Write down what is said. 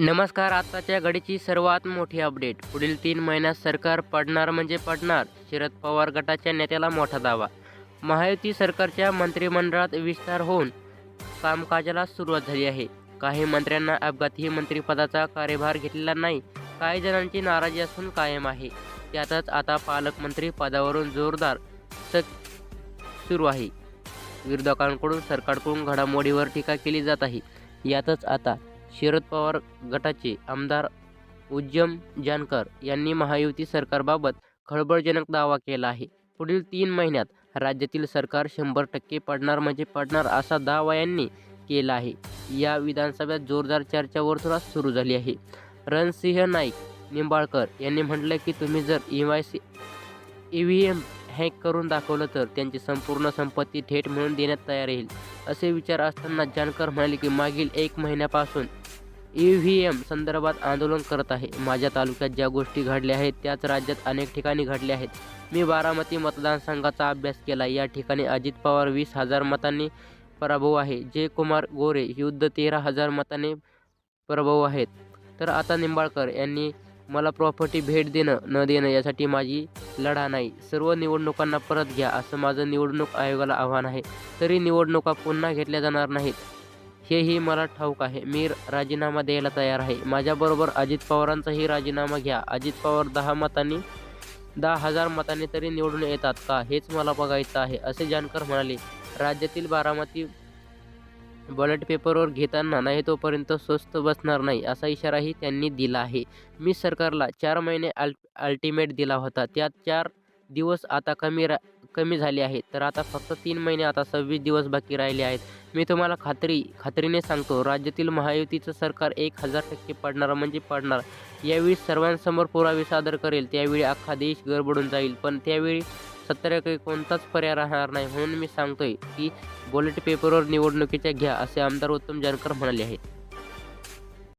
नमस्कार आताच्या घडीची सर्वात मोठी अपडेट. पुढील तीन महिन्यात सरकार पडणार म्हणजे पडणार शरद पवार गटाच्या नेत्याला मोठा दावा. महायुती सरकारच्या मंत्रिमंडळात विस्तार होऊन कामकाजाला सुरुवात झाली आहे. काही मंत्र्यांना अपघाती मंत्रिपदाचा कार्यभार घेतलेला नाही. काही जणांची नाराजी असून कायम आहे. त्यातच आता पालकमंत्री पदावरून जोरदार सक सुरू आहे. विरोधकांकडून सरकारकडून घडामोडीवर टीका केली जात आहे. यातच आता शरद पवार गटाचे आमदार उज्जम जानकर यांनी महायुती सरकारबाबत खळबळजनक दावा केला आहे. पुढील तीन महिन्यात राज्यातील सरकार शंभर टक्के पडणार म्हणजे पडणार असा दावा यांनी केला आहे. या विधानसभेत जोरदार चर्चा वर्तुळात सुरू झाली आहे. रणसिंह नाईक निंबाळकर यांनी म्हटलं की तुम्ही जर E Y C E V M hack करून दाखवलं तर त्यांची संपूर्ण संपत्ती थेट मिळून देण्यात तयार येईल असे विचार असताना जानकर म्हणाले की मागील एक महिन्यापासून ई व्ही एम संदर्भात आंदोलन करत आहे. माझ्या तालुक्यात ज्या गोष्टी घडल्या आहेत त्याच राज्यात अनेक ठिकाणी घडल्या आहेत. मी बारामती मतदारसंघाचा अभ्यास केला. या ठिकाणी अजित पवार वीस हजार मतांनी पराभव आहे. जयकुमार गोरे युद्ध तेरा हजार मतांनी पराभव आहेत. तर आता निंबाळकर यांनी मला प्रॉपर्टी भेट देणं न देणं यासाठी माझी लढा नाही. सर्व निवडणुकांना परत घ्या असं माझं निवडणूक आयोगाला आव्हान आहे. तरी निवडणुका पुन्हा घेतल्या जाणार नाहीत. हेही मला ठाऊक आहे. मी राजीनामा द्यायला तयार आहे. माझ्याबरोबर अजित पवारांचाही राजीनामा घ्या. अजित पवार दहा मतांनी दहा हजार मतांनी तरी निवडून येतात का? हेच मला बघायचं आहे असे जानकर म्हणाले. राज्यातील बारामती बॉलेट पेपरवर घेताना नाही तोपर्यंत स्वस्त बसणार नाही असा इशाराही त्यांनी दिला आहे. मी सरकारला चार महिने अल अल्टिमेट दिला होता. त्यात चार दिवस आता कमी रा कमी झाले आहेत. तर आता फक्त तीन महिने आता सव्वीस दिवस बाकी राहिले आहेत. मी तुम्हाला खात्री खात्रीने सांगतो राज्यातील महायुतीचं सरकार एक हजार टक्के पडणार म्हणजे पडणार. यावेळी सर्वांसमोर पुरावे सादर करेल त्यावेळी अख्खा देश गडबडून जाईल पण त्यावेळी सत्तराकडे कोणताच पर्याय राहणार नाही. म्हणून मी सांगतोय की बुलेट पेपरवर निवडणुकीच्या घ्या असे आमदार उत्तम जानकर म्हणाले आहेत.